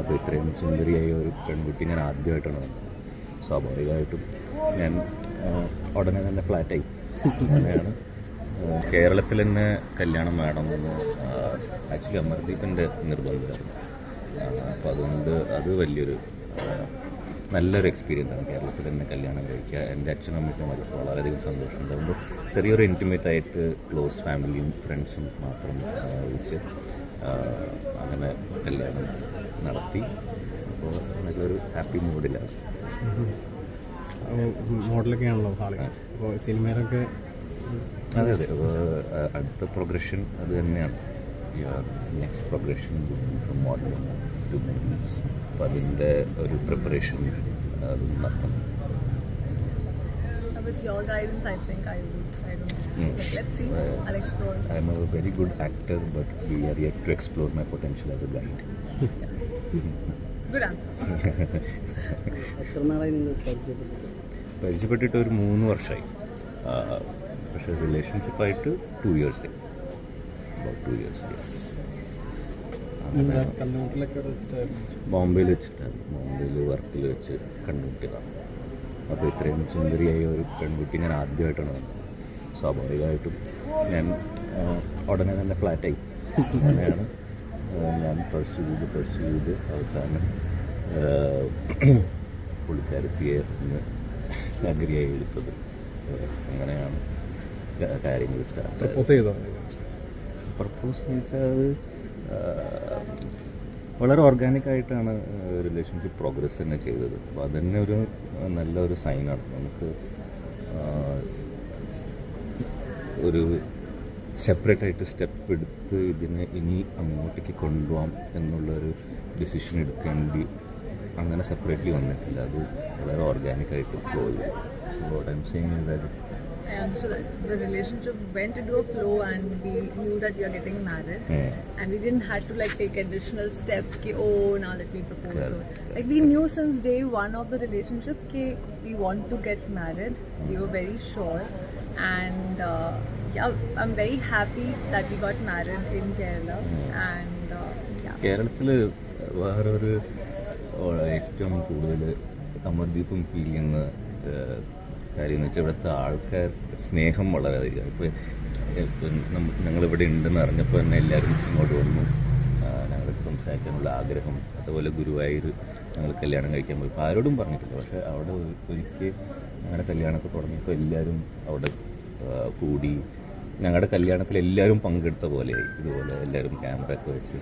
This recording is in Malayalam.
അപ്പോൾ ഇത്രയും സുന്ദരിയായ ഒരു പെൺകുട്ടി ഞാൻ ആദ്യമായിട്ടാണ് വന്നത്. സ്വാഭാവികമായിട്ടും ഞാൻ ഉടനെ തന്നെ ഫ്ലാറ്റായി അങ്ങനെയാണ് കേരളത്തിൽ തന്നെ കല്യാണം വേണമെന്ന് ആക്ച്വലി അമർദീപിന്റെ നിർബന്ധമായിരുന്നു അപ്പോൾ അതുകൊണ്ട് അത് വലിയൊരു നല്ലൊരു എക്സ്പീരിയൻസ് ആണ് കേരളത്തിൽ തന്നെ കല്യാണം കഴിക്കുക. എന്റെ അച്ഛനും അമ്മയ്ക്കും അത് വളരെയധികം സന്തോഷമുണ്ട് അതുകൊണ്ട് ചെറിയൊരു ഇന്റിമേറ്റ് ആയിട്ട് ക്ലോസ് ഫാമിലിയും ഫ്രണ്ട്സും മാത്രം വിളിച്ച് അങ്ങനെ കല്യാണം നടത്തി. അപ്പോൾ നല്ലൊരു ഹാപ്പി മൂഡിലാണ് മോഡലൊക്കെ ആണല്ലോ അപ്പോൾ സിനിമയിലൊക്കെ അതെ അതെ. അപ്പോൾ, അടുത്ത പ്രോഗ്രഷൻ അത് തന്നെയാണ്. Next progression from modelling to movies അപ്പോൾ അതിന്റെ ഒരു പ്രിപ്പറേഷൻ അത് നടത്തണം. With your guidance, I think I would. I don't know. Yes. But let's see. I'll explore. I'm a very good actor, but we are yet to explore my potential as a guide. Good answer. പരിചയപ്പെട്ടിട്ട് ഒരു മൂന്ന് വർഷമായി പക്ഷെ റിലേഷൻഷിപ്പായിട്ട് two years about two years yes വെച്ചിട്ടായിരുന്നു ബോംബെയിൽ വെച്ചിട്ടാണ് ബോംബെയിൽ വർക്കിൽ വെച്ച് കണ്ടുമുട്ടിയതാണ് അപ്പോൾ ഇത്രയും സുന്ദരിയായ ഒരു പെൺകുട്ടി ഞാൻ ആദ്യമായിട്ടാണ് വന്നത്. സ്വാഭാവികമായിട്ടും ഞാൻ ഉടനെ തന്നെ ഫ്ലാറ്റായി അങ്ങനെയാണ് ഞാൻ പെർസ്യൂ ചെയ്ത് പെർസ്യൂ ചെയ്ത് അവസാനം പുള്ളിക്കാരത്തിയെ ഒന്ന് അഗ്രിയായി എടുത്തത് അങ്ങനെയാണ് കാര്യങ്ങൾ സ്റ്റാർട്ട് പ്രപ്പോസ് ചെയ്തോ? പ്രപ്പോസ് ചോദിച്ചാൽ വളരെ ഓർഗാനിക് ആയിട്ടാണ് റിലേഷൻഷിപ്പ് പ്രോഗ്രസ് തന്നെ ചെയ്തത്. അപ്പോൾ അതന്നെ ഒരു നല്ല നല്ലൊരു സൈനാണ് നമുക്ക് ഒരു സെപ്പറേറ്റ് ആയിട്ട് സ്റ്റെപ്പ് എടുത്ത് ഇതിനെ ഇനി അങ്ങോട്ടേക്ക് കൊണ്ടുപോകാം എന്നുള്ളൊരു ഡിസിഷൻ എടുക്കേണ്ടി അങ്ങനെ സെപ്പറേറ്റ്ലി വന്നിട്ടില്ല. അത് വളരെ ഓർഗാനിക് ആയിട്ട് ചെയ്തു. So what I'm saying that I so the relationship went into a flow, and we knew that we are getting married. mm. And we didn't have to like take additional step. Ki, oh, now let me propose. Yeah. So, like we knew since day one of the relationship, ki, we want to get married. We were very sure, and uh, yeah, I'm very happy that we got married in Kerala. And uh, yeah. kerala thile ഓ- ഏറ്റവും കൂടുതൽ അമർദീപും ഫീൽ ചെയ്യുന്ന കാര്യം എന്ന് വെച്ചാൽ ഇവിടുത്തെ ആൾക്കാർ സ്നേഹം വളരെയധികം. ഇപ്പോൾ ഞങ്ങളിവിടെ ഉണ്ടെന്ന് അറിഞ്ഞപ്പോൾ തന്നെ എല്ലാവരും ഇങ്ങോട്ട് വന്നു. ഞങ്ങൾ സംസാരിക്കാനുള്ള ആഗ്രഹം അതുപോലെ ഗുരുവായൂർ ഞങ്ങൾ കല്യാണം കഴിക്കാൻ പോയി. ആരോടും പറഞ്ഞിട്ടില്ല. പക്ഷേ അവിടെ ഒരിക്കൽ ഞങ്ങളുടെ കല്യാണമൊക്കെ തുടങ്ങിയപ്പോൾ എല്ലാവരും അവിടെ കൂടി ഞങ്ങളുടെ കല്യാണത്തിൽ എല്ലാവരും പങ്കെടുത്ത പോലെയായി. ഇതുപോലെ എല്ലാവരും ക്യാമറ ഒക്കെ വെച്ച്.